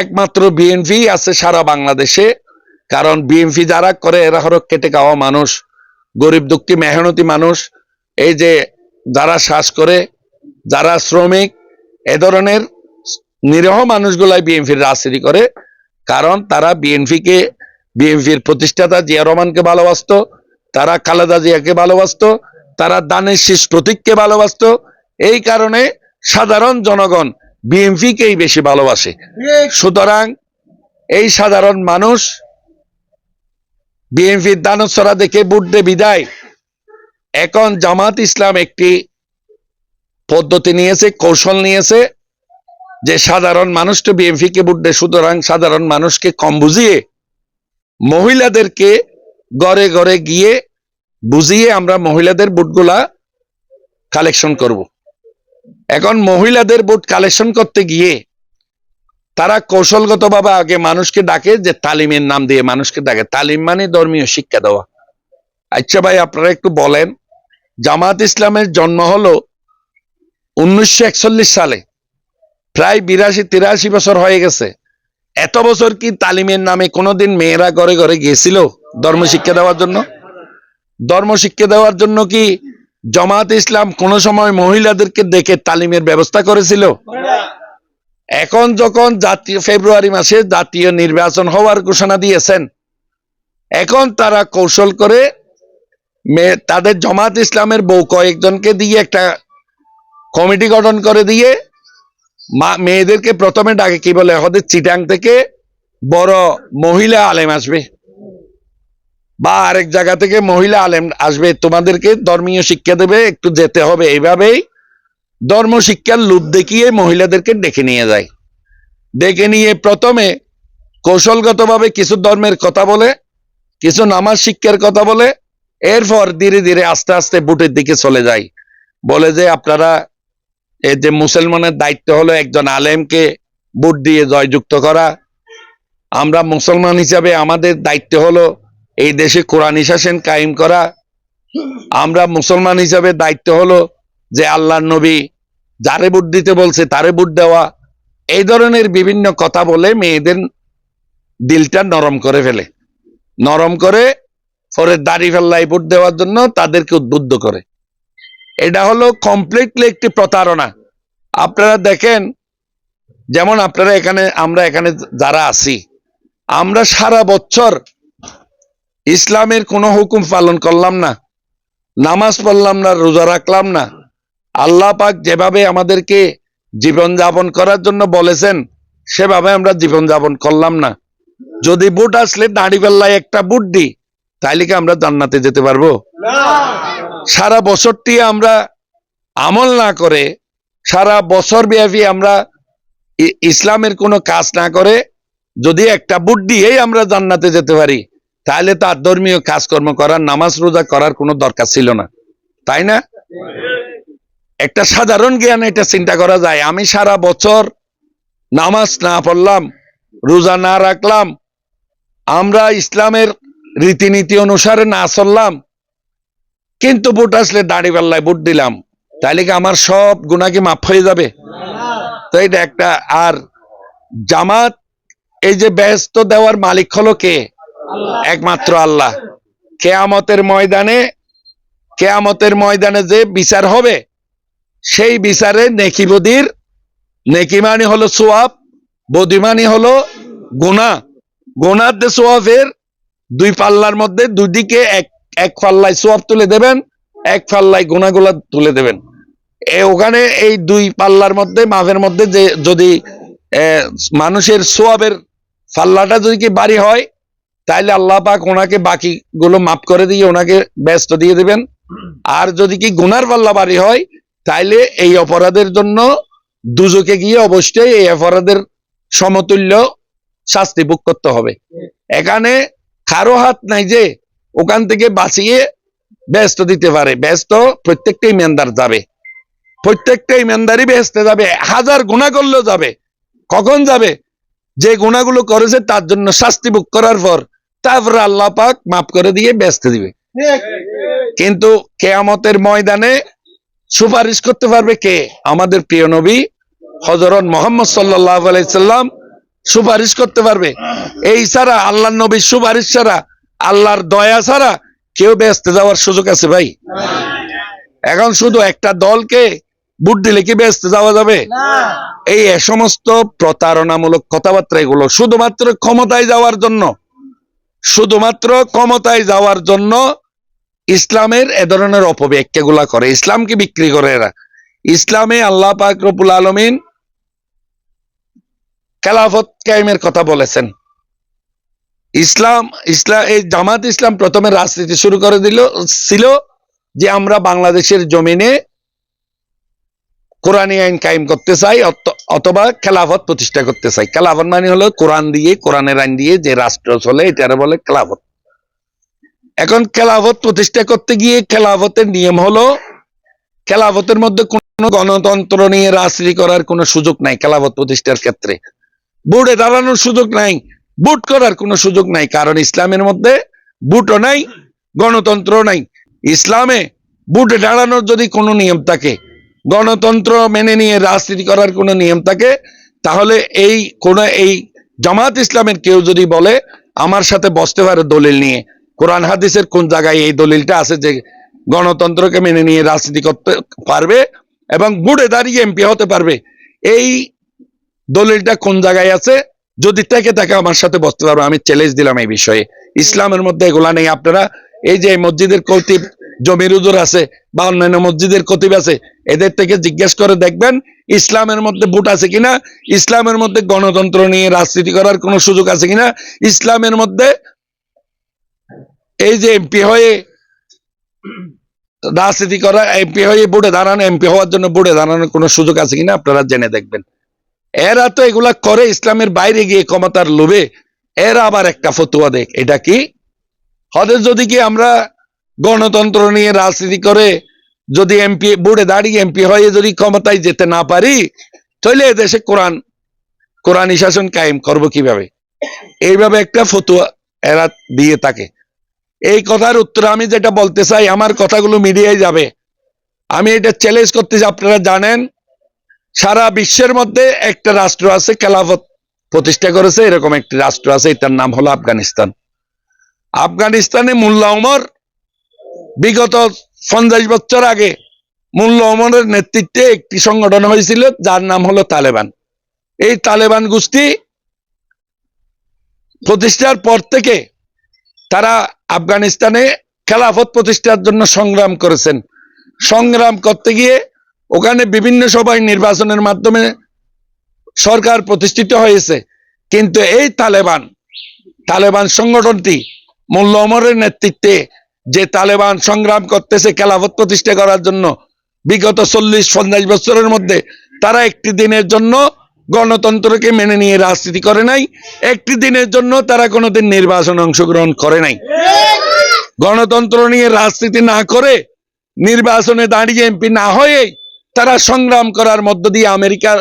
একমাত্র বিএনপি আছে সারা বাংলাদেশে। কারণ বিএনপি যারা করে, এরা হলো কেটে খাওয়া মানুষ, গরিব দুঃখী, মেহনতি মানুষ। এই যে যারা শ্বাস করে, যারা শ্রমিক, এ ধরনের নিরহ মানুষগুলাই বিএনপির রাজনীতি করে। কারণ তারা বিএনপিকে বিএনপির প্রতিষ্ঠাতা জিয়া রহমানকে ভালোবাসতো, তারা খালেদা জিয়াকে ভালোবাসতো, তারা দানের শীষ প্রতীককে ভালোবাসতো। এই কারণে সাধারণ জনগণ বিএনপিকেই বেশি ভালোবাসে। সুতরাং এই সাধারণ মানুষ বিএনপির দানসরা দেখে ভোট দে বিদায়। এখন জামাত ইসলাম একটি পদ্ধতি নিয়েছে কৌশল নিয়েছে যে সাধারণ মানুষ তো বিএনপিকে ভোট দেয় সুতরাং সাধারণ মানুষকে কম বুঝিয়ে মহিলাদেরকে ঘরে ঘরে গিয়ে বুঝিয়ে আমরা মহিলাদের ভোটগুলা কালেকশন করব। এখন মহিলাদের ভোট কালেকশন করতে গিয়ে তারা কৌশলগত কৌশলগতভাবে আগে মানুষকে ডাকে যে তালিমের নাম দিয়ে মানুষকে ডাকে। তালিম মানে ধর্মীয় শিক্ষা দেওয়া। আচ্ছা ভাই, আপনারা একটু বলেন, জামাত ইসলামের জন্ম হলো উনিশশো একচল্লিশ সালে। প্রায় বিরাশি, তিরাশি বছর হয়ে গেছে। এত বছর কি তালিমের নামে কোনোদিন মেয়েরা ঘরে ঘরে গিয়েছিল ধর্ম শিক্ষা দেওয়ার জন্য? ধর্ম শিক্ষা দেওয়ার জন্য কি জামাত ইসলাম কোন সময় মহিলাদেরকে দেখে তালিমের ব্যবস্থা করেছিল? এখন যখন জাতীয়, ফেব্রুয়ারি মাসে জাতীয় নির্বাচন হওয়ার ঘোষণা দিয়েছেন, এখন তারা কৌশল করে তাদের জামাত ইসলামের বউ কয়েকজনকে দিয়ে একটা কমিটি গঠন করে দিয়ে মা- মেয়েদেরকে প্রথমে ডাকে কি বলে ওদের চিটাং থেকে বড় মহিলা আলেম আসবে। বা আরেক জায়গা থেকে মহিলা আলেম আসবে, তোমাদেরকে ধর্মীয় শিক্ষা দেবে, একটু যেতে হবে। এইভাবেই ধর্ম শিক্ষার লোভ দেখিয়ে মহিলাদেরকে ডেকে নিয়ে যায়। ডেকে নিয়ে প্রথমে কৌশলগতভাবে কিছু ধর্মের কথা বলে, কিছু নামাজ শিক্ষার কথা বলে, এরপর ধীরে ধীরে আস্তে আস্তে বুটের দিকে চলে যায়। বলে যে আপনারা এই যে মুসলমানের দায়িত্ব হলো একজন আলেমকে বুট দিয়ে জয়যুক্ত করা। আমরা মুসলমান হিসাবে আমাদের দায়িত্ব হলো এই দেশে কোরআন শাসন কায়েম করা। আমরা মুসলমান হিসাবে দায়িত্ব হলো যে আল্লাহর নবী যারে বুট দিতে বলছে তারে বুট দেওয়া। এই ধরনের বিভিন্ন কথা বলে মেয়েদের দিলটা নরম করে ফেলে। নরম করে পরে দাড়ি ফেল্লাই ভোট দেওয়ার জন্য তাদেরকে উদ্বুদ্ধ করে। এটা হলো কমপ্লিটলি একটি প্রতারণা। আপনারা দেখেন, যেমন আপনারা এখানে, আমরা এখানে যারা আছি, আমরা সারা বছর ইসলামের কোনো হুকুম পালন করলাম না নামাজ পড়লাম না রোজা রাখলাম না। আল্লাহ পাক যেভাবে আমাদেরকে জীবন যাপন করার জন্য বলেছেন সেভাবে আমরা জীবন যাপন করলাম না। যদি বুট আসলে দাড়ি পাল্লায় একটা বুট দিই তাইলে কি আমরা জান্নাতে যেতে পারব? সারা বছরটি আমরা আমল না করে সারা বছর ব্যাপী আমরা ইসলামের কোনো কাজ না করে যদি একটা বুট দিয়েই আমরা জান্নাতে যেতে পারি তাহলে তার ধর্মীয় কাজকর্ম করার, নামাজ রোজা করার কোনো দরকার ছিল না। তাই না? একটা সাধারণ জ্ঞান এটা চিন্তা করা যায়। আমি সারা বছর নামাজ না পড়লাম, রোজা না রাখলাম, আমরা ইসলামের রীতিনীতি অনুসারে না চললাম, কিন্তু বুট আসলে দাড়ি পাল্লায় বুট দিলাম। তাহলে কি আমার সব গুণাকে মাফ হয়ে যাবে? তো এটা একটা, আর জামাত, এই যে ব্যস্ত দেওয়ার মালিক হলো কে? একমাত্র আল্লাহ। কেয়ামতের ময়দানে কেয়ামতের ময়দানে যে বিচার হবে, সেই বিচারে নেকি বদির নেকি মানে হলো সোয়াব বদি মানে হলো গুনা গুনার যে সোয়াবের দুই পাল্লার মধ্যে দুদিকে এক এক পাল্লায় সোয়াব তুলে দেবেন, এক পাল্লায় গুনাগুলা তুলে দেবেন। ওখানে এই দুই পাল্লার মধ্যে মাফের মধ্যে যে যদি মানুষের সোয়াবের পাল্লাটা যদি কি বাড়ি হয় তাইলে আল্লাহ পাক ওনাকে বাকি গুলো মাফ করে দিয়ে ওনাকে ব্যস্ত দিয়ে দেবেন। আর যদি কি গুনার পাল্লা বাড়ি হয়, তাইলে এই অপরাধের জন্য দুজকে গিয়ে অবশ্যই এই অপরাধের সমতুল্য শাস্তি ভোগ করতে হবে। এখানে কারও হাত নাই যে ওখান থেকে বাঁচিয়ে ব্যস্ত দিতে পারে। ব্যস্ত প্রত্যেকটা ইমানদার যাবে। প্রত্যেকটা ইমানদারই ব্যস্ত যাবে। হাজার গুণা করলেও যাবে। কখন যাবে? যে গুণাগুলো করেছে তার জন্য শাস্তি ভোগ করার পর তারপর আল্লাহ পাক মাফ করে দিয়ে ব্যস্ত দিবে। কিন্তু কেয়ামতের ময়দানে সুপারিশ করতে পারবে কে? আমাদের প্রিয় নবী হজরত মোহাম্মদ সাল্লাহ আলাইসাল্লাম সুপারিশ করতে পারবে। এই ছাড়া আল্লাহ নবীর সুপারিশ ছাড়া, আল্লাহর দয়া ছাড়া কেউ ব্যস্ত যাওয়ার সুযোগ আছে ভাই? এখন শুধু একটা দলকে বুট দিলে কি ব্যস্ত যাওয়া যাবে? এই সমস্ত প্রতারণামূলক কথাবার্তা এগুলো শুধুমাত্র ক্ষমতায় যাওয়ার জন্য শুধুমাত্র ক্ষমতায় যাওয়ার জন্য ইসলামের এ ধরনের অপব্যাখ্যাগুলা করে। ইসলামকে বিক্রি করে এরা। ইসলামে আল্লাহ পাক রবুল আলমিন খেলাফত কায়েমের কথা বলেছেন। ইসলাম ইসলাম এই জামাত ইসলাম প্রথমে রাজনীতি শুরু করে দিল, ছিল যে আমরা বাংলাদেশের জমিনে কোরআনী আইন কায়েম করতে চাই অথবা খেলাফত প্রতিষ্ঠা করতে চাই। খেলাফত মানে হলো কোরআন দিয়ে, কোরআনের আইন দিয়ে যে রাষ্ট্র চলে, এটারে বলে খেলাফত। এখন খেলাফত প্রতিষ্ঠা করতে গিয়ে খেলাফতের নিয়ম হলো, খেলাফতের মধ্যে কোনো গণতন্ত্র নিয়ে রাজনীতি করার কোনো সুযোগ নাই খেলাফত প্রতিষ্ঠার ক্ষেত্রে। বুটে দাঁড়ানোর সুযোগ নাই, বুট করার কোনো সুযোগ নাই, কারণ ইসলামের মধ্যে বুটও নাই গণতন্ত্র নাই। ইসলামে বুটে দাঁড়ানোর যদি কোনো নিয়ম থাকে গণতন্ত্র মেনে নিয়ে রাজনীতি করার কোনো নিয়ম থাকে, তাহলে এই কোন এই জামাত ইসলামের কেউ যদি বলে, আমার সাথে বসতে পারে দলিল নিয়ে। কোরআন হাদিসের কোন জায়গায় এই দলিলটা আছে যে গণতন্ত্রকে মেনে নিয়ে রাজনীতি করতে পারবে এবং বুড়ে দাঁড়িয়ে এমপি হতে পারবে। এই দলিলটা কোন জায়গায় আছে? যদি থেকে তাকে আমার সাথে বসতে পারবে আমি চ্যালেঞ্জ দিলাম এই বিষয়ে। ইসলামের মধ্যে এগুলা নেই। আপনারা এই যে মসজিদের কতিব জমির আছে বা অন্যান্য মসজিদের কতিব আছে। এদের থেকে জিজ্ঞেস করে দেখবেন, ইসলামের মধ্যে ভোট আছে কিনা, ইসলামের মধ্যে গণতন্ত্র নিয়ে রাজনীতি করার কোনো সুযোগ আছে কিনা, ইসলামের মধ্যে এই যে এমপি হয়ে রাজনীতি করা, এমপি হয়ে বুড়ে দাঁড়ানো, এমপি হওয়ার জন্য বুড়ে দাঁড়ানোর কোনো সুযোগ আছে কিনা আপনারা জেনে দেখবেন। এরা তো এগুলা করে ইসলামের বাইরে গিয়ে ক্ষমতার লোভে, এরা আবার একটা ফতুয়া দেখ, এটা কি? হদের যদি কি আমরা গণতন্ত্র নিয়ে রাজনীতি করে যদি এমপি বুড়ে দাঁড়িয়ে এমপি হয়ে যদি ক্ষমতায় যেতে না পারি তাহলে দেশে কোরআন কোরআনী শাসন কায়েম করব কীভাবে? এইভাবে একটা ফতুয়া এরা দিয়ে থাকে। এই কথার উত্তর আমি যেটা বলতে চাই আমার কথাগুলো মিডিয়ায় যাবে। আমি এটা চ্যালেঞ্জ করতে চাই, আপনারা জানেন সারা বিশ্বের মধ্যে একটা রাষ্ট্র আছে খেলাফত প্রতিষ্ঠা করেছে এরকম একটি রাষ্ট্র আছে এটার নাম হলো আফগানিস্তান। আফগানিস্তানে মোল্লা ওমর বিগত পঞ্চাশ বছর আগে মোল্লা ওমরের নেতৃত্বে একটি সংগঠন হয়েছিল, যার নাম হলো তালেবান। এই তালেবান গোষ্ঠী প্রতিষ্ঠার পর থেকে তারা আফগানিস্তানে খেলাফত প্রতিষ্ঠার জন্য সংগ্রাম করেছেন। সংগ্রাম করতে গিয়ে ওখানে বিভিন্ন সভায় নির্বাচনের মাধ্যমে সরকার প্রতিষ্ঠিত হয়েছে। কিন্তু এই তালেবান তালেবান সংগঠনটি মোল্লা ওমরের নেতৃত্বে যে তালেবান সংগ্রাম করতেছে, খেলাফত প্রতিষ্ঠা করার জন্য। বিগত চল্লিশ, পঞ্চাশ বছরের মধ্যে তারা একটি দিনের জন্য গণতন্ত্রকে মেনে নিয়ে রাজনীতি করে নাই। একটি দিনের জন্য তারা কোনোদিন নির্বাচন অংশগ্রহণ করে নাই। গণতন্ত্র নিয়ে রাজনীতি না করে নির্বাচনে দাঁড়িয়ে এমপি না হয়ে তারা সংগ্রাম করার মধ্য দিয়ে আমেরিকার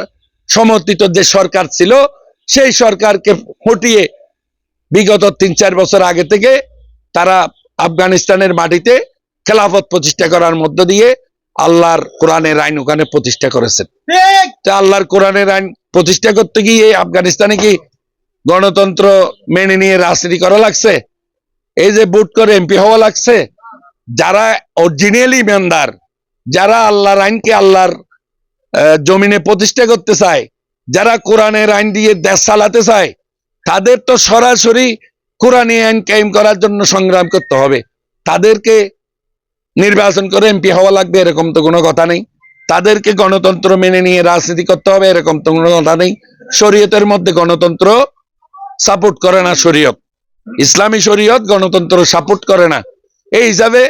সমর্থিত যে সরকার ছিল, সেই সরকারকে হটিয়ে বিগত তিন চার বছর আগে থেকে তারা আফগানিস্তানের মাটিতে খেলাফত প্রতিষ্ঠা করার মধ্য দিয়ে আল্লাহর কোরআনের আইন ওখানে প্রতিষ্ঠা করেছেন। তা আল্লাহর কোরআনের আইন প্রতিষ্ঠা করতে গিয়ে আফগানিস্তানে কি গণতন্ত্র মেনে নিয়ে রাজনীতি করা লাগছে? এই যে ভোট করে এমপি হওয়া লাগছে? যারা অরিজিনালি ইমানদার যারা আল্লাহর আইনকে আল্লাহর জমিনে প্রতিষ্ঠা করতে চায় যারা কোরআনের আইন দিয়ে দেশ চালাতে চায় তাদের তো সরাসরি কোরআনী আইন কায়েম করার জন্য সংগ্রাম করতে হবে। তাদেরকে নির্বাচন করে এমপি হওয়া লাগবে, এরকম তো কোনো কথা নেই। তাদেরকে গণতন্ত্র মেনে নিয়ে রাজনীতি করতে হবে, এরকম তো কোনো কথা নেই। শরীয়তের মধ্যে গণতন্ত্র সাপোর্ট করে না শরীয়ত। ইসলামী শরীয়ত গণতন্ত্র সাপোর্ট করে না। এই হিসাবে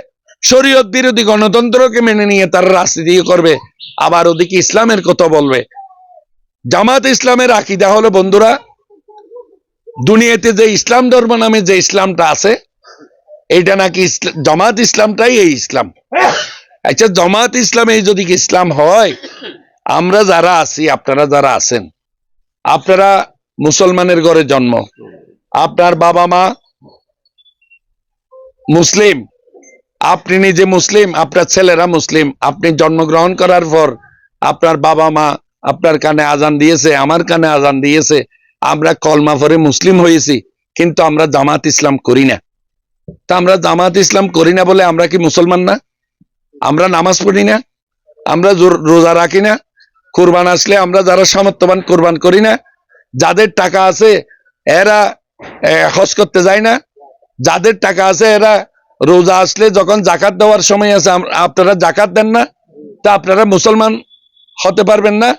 শরীয়ত বিরোধী গণতন্ত্রকে মেনে নিয়ে তারা রাজনীতি করবে। আবার ওদিকে ইসলামের কথা বলবে। জামাত ইসলামের আকিদা হলো, বন্ধুরা দুনিয়াতে যে ইসলাম ধর্ম নামে যে ইসলামটা আছে, এইটা নাকি জামাত ইসলামটাই এই ইসলাম। আচ্ছা জামাত ইসলামে যদি ইসলাম হয়, আমরা যারা আছি, আপনারা যারা আছেন, আপনারা মুসলমানের ঘরে জন্ম, আপনার বাবা মা মুসলিম, আপনি নিজে মুসলিম, আপনার ছেলেরা মুসলিম, আপনি জন্মগ্রহণ করার পর আপনার বাবা মা আপনার কানে আজান দিয়েছে, আমার কানে আজান দিয়েছে আমরা কলমা পরে মুসলিম হয়েছি, কিন্তু আমরা জামাত ইসলাম করি না। তা আমরা জামাত ইসলাম করি না বলে আমরা কি মুসলমান না? আমরা নামাজ পড়ি না, আমরা রোজা রাখি না, কোরবান আসলে আমরা যারা সামর্থ্যবান কোরবান করি না, যাদের টাকা আছে এরা হজ করতে যায় না, যাদের টাকা আছে এরা রোজা আসলে যখন জাকাত দেওয়ার সময় আছে আপনারা জাকাত দেন না, তা আপনারা মুসলমান হতে পারবেন না।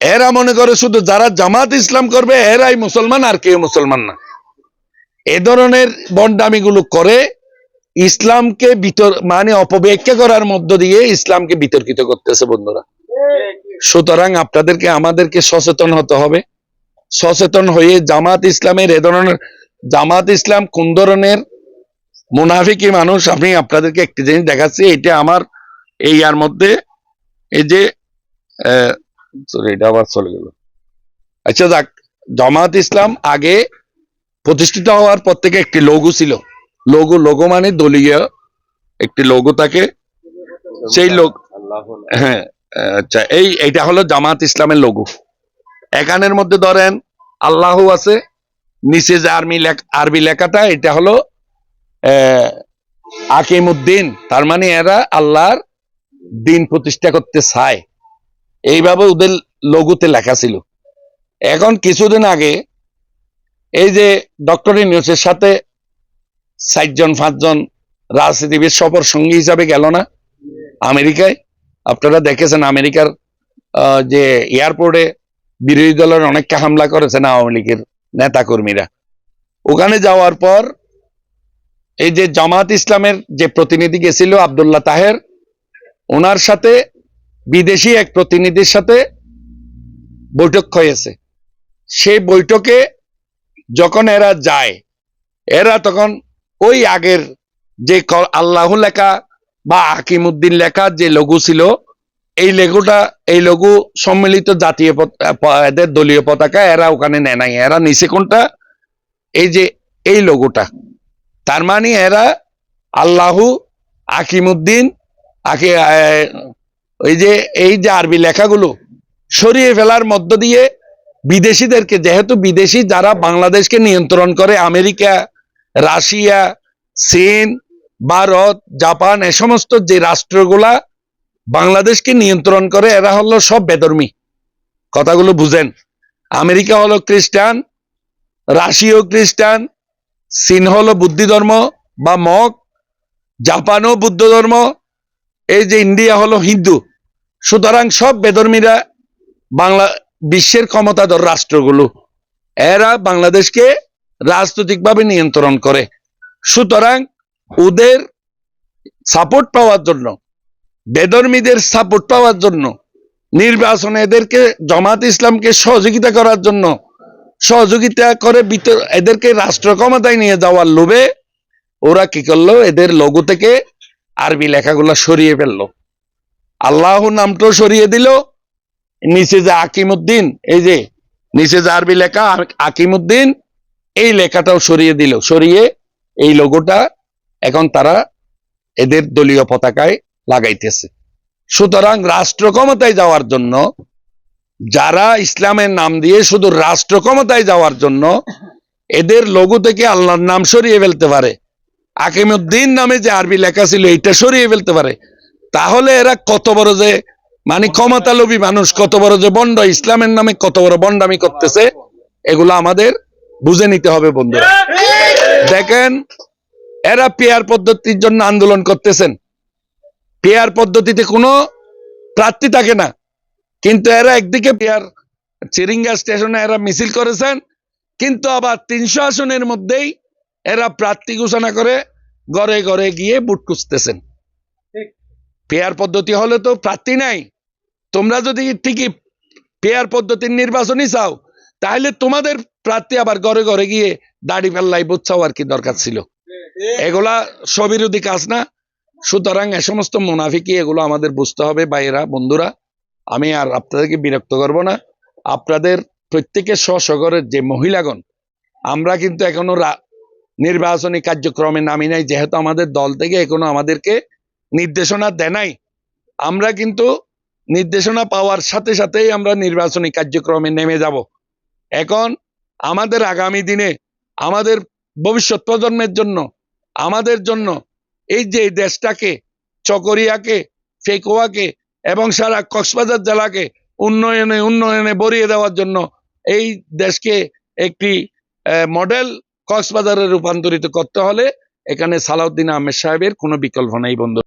এরা মনে করে শুধু যারা জামাত ইসলাম করবে, এরাই মুসলমান আর কেউ মুসলমান না। এ ধরনের বন্ডামিগুলো করে ইসলামকে বিতর মানে অপব্যাখ্যা করার মধ্য দিয়ে ইসলামকে বিতর্কিত করতেছে বন্ধুরা। সুতরাং আপনাদেরকে, আমাদেরকে সচেতন হতে হবে। সচেতন হয়ে জামাত ইসলামের, এ ধরনের জামাত ইসলাম কোন ধরনের মুনাফিকি মানুষ, আমি আপনাদেরকে একটি জিনিস দেখাচ্ছি, এটা আমার এই ইয়ার মধ্যে, এই যে সরি এটা আবার চলে গেল। আচ্ছা যাক জামাত ইসলাম আগে প্রতিষ্ঠিত হওয়ার পর থেকে একটি লঘু ছিল। লঘু লঘু মানে দলীয় একটি লঘু থাকে। সেই লোক হ্যাঁ আচ্ছা এই এটা হলো জামাত ইসলামের লঘু। এখানের মধ্যে ধরেন আল্লাহ আছে নিচে যে আর্মি লেখ- আরবি লেখাটা এটা হলো আহ, আকিমুদ্দিন। তার মানে এরা আল্লাহর দিন প্রতিষ্ঠা করতে চায়। এইভাবে ওদের লঘুতে লেখা ছিল। এখন কিছুদিন আগে এই যে ডক্টর ইউনুসের সাথে ষাটজন পাঁচজন রাজনীতিবিদ, সফর সঙ্গী হিসাবে গেল না আমেরিকায়। আপনারা দেখেছেন আমেরিকার যে এয়ারপোর্টে বিরোধী দলের অনেককে হামলা করেছেন আওয়ামী লীগের নেতা কর্মীরা ওখানে যাওয়ার পর এই যে জামাত ইসলামের যে প্রতিনিধি গেছিল আব্দুল্লাহ তাহের, ওনার সাথে বিদেশি এক প্রতিনিধির সাথে বৈঠক হয়েছে। সেই বৈঠকে যখন এরা যায়, এরা তখন ওই আগের যে আল্লাহ লেখা বা হাকিমুদ্দিন লেখা যে লঘু ছিল, এই লঘুটা, এই লঘু সম্মিলিত জাতীয় এদের দলীয় পতাকা এরা ওখানে নেয় নাই। এরা নিচে কোনটা? এই যে, এই লঘুটা। তার মানে এরা আল্লাহু আকিমুদ্দিন আকি ওই যে এই যে আরবি লেখাগুলো সরিয়ে ফেলার মধ্য দিয়ে বিদেশিদেরকে, যেহেতু বিদেশি যারা বাংলাদেশকে নিয়ন্ত্রণ করে, আমেরিকা, রাশিয়া, চীন, ভারত, জাপান, এ সমস্ত যে রাষ্ট্রগুলা বাংলাদেশকে নিয়ন্ত্রণ করে, এরা হলো সব বেদর্মী কথাগুলো বুঝেন। আমেরিকা হলো খ্রিস্টান রাশিয়াও খ্রিস্টান, চীন হলো বুদ্ধি ধর্ম বা মগ, জাপানও বুদ্ধ ধর্ম, এই যে ইন্ডিয়া হলো হিন্দু। সুতরাং সব বেদর্মীরা বাংলা বিশ্বের ক্ষমতাধর রাষ্ট্রগুলো, এরা বাংলাদেশকে রাজনৈতিকভাবে নিয়ন্ত্রণ করে। সুতরাং ওদের সাপোর্ট পাওয়ার জন্য বেদর্মীদের সাপোর্ট পাওয়ার জন্য, নির্বাচনে এদেরকে, জামাত ইসলামকে সহযোগিতা করার জন্য, সহযোগিতা করে ভিতর, এদেরকে রাষ্ট্র ক্ষমতায় নিয়ে যাওয়ার লোভে ওরা কি করল? এদের লঘু থেকে আরবি লেখাগুলো সরিয়ে ফেলল। আল্লাহ নামটাও সরিয়ে দিল। নিচে যে আকিমুদ্দিন এই যে নিচে যে আরবি লেখা আকিমুদ্দিন এই লেখাটাও সরিয়ে দিল। সরিয়ে এই লোগোটা এখন তারা এদের দলীয় পতাকায় লাগাইতেছে। সুতরাং রাষ্ট্র ক্ষমতায় যাওয়ার জন্য, যারা ইসলামের নাম দিয়ে শুধু রাষ্ট্র ক্ষমতায় যাওয়ার জন্য, এদের লঘু থেকে আল্লাহর নাম সরিয়ে ফেলতে পারে। আকিমুদ্দিন নামে যে আরবি লেখা ছিল এটা সরিয়ে ফেলতে পারে। তাহলে এরা কত বড় যে মানে ক্ষমতালোভী মানুষ, কত বড় যে বন্ড, ইসলামের নামে কত বড় বন্ডামি করতেছে, এগুলো আমাদের বুঝে নিতে হবে বন্ধুরা। দেখেন, এরা পেয়ার পদ্ধতির জন্য আন্দোলন করতেছেন। পেয়ার পদ্ধতিতে কোনো প্রার্থী থাকে না। কিন্তু এরা একদিকে পেয়ার চিরিঙ্গা স্টেশনে এরা মিছিল করেছেন, কিন্তু আবার তিনশো আসনের মধ্যেই এরা প্রার্থী ঘোষণা করে ঘরে ঘরে গিয়ে বুট খুঁজতেছেন। পেয়ার পদ্ধতি হলে তো প্রার্থী নাই। তোমরা যদি ঠিকই পেয়ার পদ্ধতির নির্বাচনই চাও, তাহলে তোমাদের প্রার্থী আবার ঘরে ঘরে গিয়ে দাড়ি পাল্লাই বুঝছাও আর কি দরকার ছিল? এগুলা স্ববিরোধী কাজ না। সুতরাং এ সমস্ত মুনাফিকি এগুলো আমাদের বুঝতে হবে বাইরা বন্ধুরা। আমি আর আপনাদেরকে বিরক্ত করব না। আপনাদের প্রত্যেকের স্বশগরের যে মহিলাগণ, আমরা কিন্তু এখনও নির্বাচনী কার্যক্রমে নামি নাই, যেহেতু আমাদের দল থেকে এখনও আমাদেরকে নির্দেশনা দেয় নাই। আমরা কিন্তু নির্দেশনা পাওয়ার সাথে সাথেই আমরা নির্বাচনী কার্যক্রমে নেমে যাব। এখন আমাদের আগামী দিনে, আমাদের ভবিষ্যৎ প্রজন্মের জন্য, আমাদের জন্য এই যে দেশটাকে, চকরিয়াকে, ফেকুয়াকে এবং সারা কক্সবাজার জেলাকে উন্নয়নে উন্নয়নে ভরিয়ে দেওয়ার জন্য এই দেশকে একটি মডেল কক্সবাজারে রূপান্তরিত করতে হলে এখানে সালাউদ্দিন আহমেদ সাহেবের কোনো বিকল্প নেই বন্ধু।